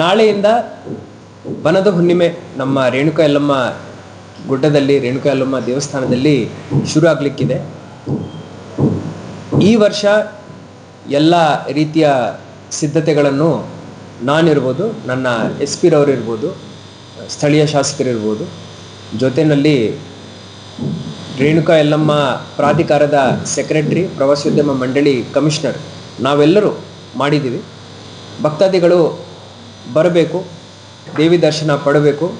ನಾಳೆಯಿಂದ ಬನದ ಹುಣ್ಣಿಮೆ ನಮ್ಮ ರೇಣುಕಾ ಯಲ್ಲಮ್ಮ ಗುಡ್ಡದಲ್ಲಿ, ರೇಣುಕಾ ಯಲ್ಲಮ್ಮ ದೇವಸ್ಥಾನದಲ್ಲಿ ಶುರು ಆಗಲಿಕ್ಕಿದೆ. ಈ ವರ್ಷ ಎಲ್ಲ ರೀತಿಯ ಸಿದ್ಧತೆಗಳನ್ನು ನಾನಿರ್ಬೋದು, ನನ್ನ ಎಸ್ ಪಿ ರವರು ಇರ್ಬೋದು, ಸ್ಥಳೀಯ ಶಾಸಕರಿರ್ಬೋದು ಜೊತೆಯಲ್ಲಿ ರೇಣುಕಾ ಯಲ್ಲಮ್ಮ ಪ್ರಾಧಿಕಾರದ ಸೆಕ್ರೆಟರಿ, ಪ್ರವಾಸೋದ್ಯಮ ಮಂಡಳಿ ಕಮಿಷನರ್ ನಾವೆಲ್ಲರೂ ಮಾಡಿದ್ದೀವಿ. ಭಕ್ತಾದಿಗಳು ಬರಬೇಕು, ದೇವಿ ದರ್ಶನ ಪಡಬೇಕು.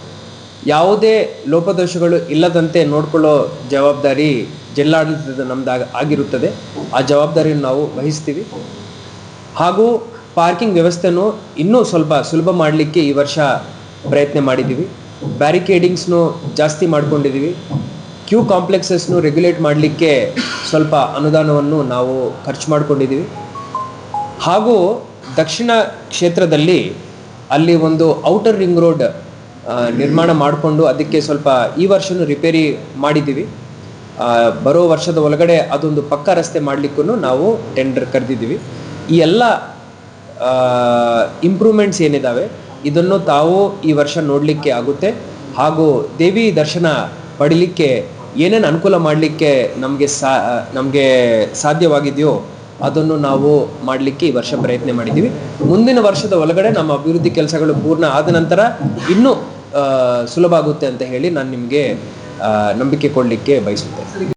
ಯಾವುದೇ ಲೋಪದೋಷಗಳು ಇಲ್ಲದಂತೆ ನೋಡಿಕೊಳ್ಳೋ ಜವಾಬ್ದಾರಿ ಜಿಲ್ಲಾಡಳಿತದ ನಮ್ದಾಗ ಆಗಿರುತ್ತದೆ. ಆ ಜವಾಬ್ದಾರಿಯನ್ನು ನಾವು ವಹಿಸ್ತೀವಿ. ಹಾಗೂ ಪಾರ್ಕಿಂಗ್ ವ್ಯವಸ್ಥೆನೂ ಇನ್ನೂ ಸ್ವಲ್ಪ ಸುಲಭ ಮಾಡಲಿಕ್ಕೆ ಈ ವರ್ಷ ಪ್ರಯತ್ನ ಮಾಡಿದ್ದೀವಿ. ಬ್ಯಾರಿಕೇಡಿಂಗ್ಸ್ನು ಜಾಸ್ತಿ ಮಾಡಿಕೊಂಡಿದ್ದೀವಿ. ಕ್ಯೂ ಕಾಂಪ್ಲೆಕ್ಸಸ್ನು ರೆಗ್ಯುಲೇಟ್ ಮಾಡಲಿಕ್ಕೆ ಸ್ವಲ್ಪ ಅನುದಾನವನ್ನು ನಾವು ಖರ್ಚು ಮಾಡಿಕೊಂಡಿದ್ದೀವಿ. ಹಾಗೂ ದಕ್ಷಿಣ ಕ್ಷೇತ್ರದಲ್ಲಿ ಅಲ್ಲಿ ಒಂದು ಔಟರ್ ರಿಂಗ್ ರೋಡ್ ನಿರ್ಮಾಣ ಮಾಡಿಕೊಂಡು ಅದಕ್ಕೆ ಸ್ವಲ್ಪ ಈ ವರ್ಷನು ರಿಪೇರಿ ಮಾಡಿದ್ದೀವಿ. ಬರೋ ವರ್ಷದ ಒಳಗಡೆ ಅದೊಂದು ಪಕ್ಕ ರಸ್ತೆ ಮಾಡಲಿಕ್ಕೂ ನಾವು ಟೆಂಡರ್ ಕರೆದಿದ್ದೀವಿ. ಈ ಎಲ್ಲ ಇಂಪ್ರೂವ್ಮೆಂಟ್ಸ್ ಏನಿದ್ದಾವೆ ಇದನ್ನು ತಾವು ಈ ವರ್ಷ ನೋಡಲಿಕ್ಕೆ ಆಗುತ್ತೆ. ಹಾಗೂ ದೇವಿ ದರ್ಶನ ಪಡಿಲಿಕ್ಕೆ ಏನೇನು ಅನುಕೂಲ ಮಾಡಲಿಕ್ಕೆ ನಮಗೆ ಸಾ ನಮಗೆ ಸಾಧ್ಯವಾಗಿದೆಯೋ ಅದನ್ನು ನಾವು ಮಾಡಲಿಕ್ಕೆ ಈ ವರ್ಷ ಪ್ರಯತ್ನ ಮಾಡಿದ್ದೀವಿ. ಮುಂದಿನ ವರ್ಷದ ಒಳಗಡೆ ನಮ್ಮ ಅಭಿವೃದ್ಧಿ ಕೆಲಸಗಳು ಪೂರ್ಣ ಆದ ನಂತರ ಇನ್ನೂ ಸುಲಭ ಆಗುತ್ತೆ ಅಂತ ಹೇಳಿ ನಾನು ನಿಮಗೆ ನಂಬಿಕೆ ಕೊಡಲಿಕ್ಕೆ ಬಯಸುತ್ತೇನೆ.